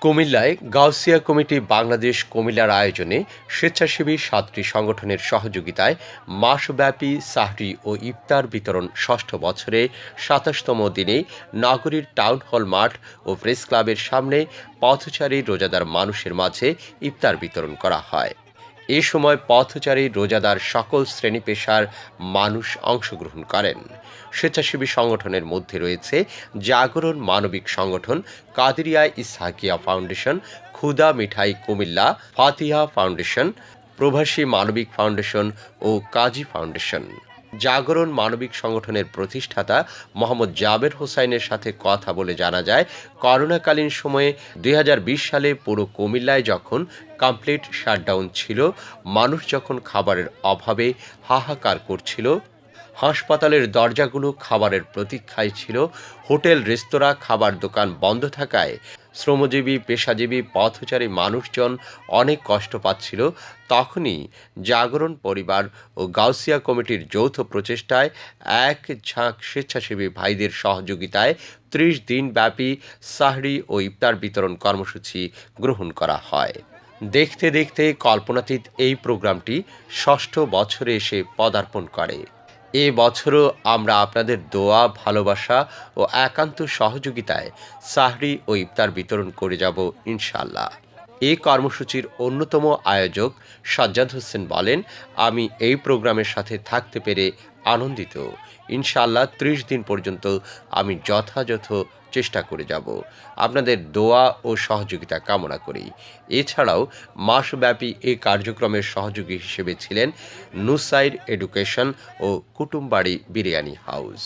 কুমিল্লায় গাউসিয়া কমিটি বাংলাদেশ কুমিল্লার আয়োজনে স্বেচ্ছাসেবী সাতটি সংগঠনের সহযোগিতায় মাসব্যাপী সাহরি ও ইফতার বিতরণ ষষ্ঠ বছরে সাতাশতম দিনে নগরীর টাউন হল মাঠ ও প্রেস ক্লাবের সামনে পথচারী রোজাদার মানুষের মাঝে ইফতার বিতরণ করা হয়। এ সময় পথচারী রোজাদার সকল শ্রেণি পেশার মানুষ অংশগ্রহণ করেন। স্বেচ্ছাসেবী সংগঠনের মধ্যে রয়েছে জাগরণ মানবিক সংগঠন, কাদিরিয়া ইসহাকিয়া ফাউন্ডেশন, ক্ষুদা মিঠাই কুমিল্লা, ফাতিহা ফাউন্ডেশন প্রভাসী মানবিক ফাউন্ডেশন ও কাজী ফাউন্ডেশন। জাগরণ মানবিক সংগঠনের প্রতিষ্ঠাতা মোহাম্মদ জাবের হোসাইনের সাথে কথা বলে জানা যায়, করোনাকালীন সময়ে দুই হাজার বিশ সালে পুরো কুমিল্লায় যখন কমপ্লিট শাটডাউন ছিল, মানুষ যখন খাবারের অভাবে হাহাকার করছিল, হাসপাতালের দরজাগুলো খাবারের প্রতীক্ষায় ছিল, হোটেল, রেস্তোরাঁ, খাবার দোকান বন্ধ থাকায় শ্রমজীবী, পেশাজীবী, পথচারী মানুষজন অনেক কষ্ট পাচ্ছিল। তখনই জাগরণ পরিবার ও গাউসিয়া কমিটির যৌথ প্রচেষ্টায় এক ঝাঁক স্বেচ্ছাসেবী ভাইদের সহযোগিতায় ত্রিশ দিনব্যাপী সাহরি ও ইফতার বিতরণ কর্মসূচি গ্রহণ করা হয়। দেখতে দেখতে কল্পনাতীত এই প্রোগ্রামটি ষষ্ঠ বছরে এসে পদার্পণ করে। এ বছরও আমরা আপনাদের দোয়া, ভালোবাসা ও একান্ত সহযোগিতায় সাহরি ও ইফতার বিতরণ করে যাব ইনশাল্লাহ এই কর্মসূচির অন্যতম আয়োজক সাজ্জাদ হোসেন বলেন, আমি এই প্রোগ্রামের সাথে থাকতে পেরে আনন্দিত। ইনশাল্লাহ ত্রিশ দিন পর্যন্ত আমি যথাযথ চেষ্টা করে যাব। আপনাদের দোয়া ও সহযোগিতা কামনা করি। এছাড়াও মাসব্যাপী এই কার্যক্রমের সহযোগী হিসেবে ছিলেন নুসাইড এডুকেশন ও কুটুমবাড়ি বিরিয়ানি হাউস।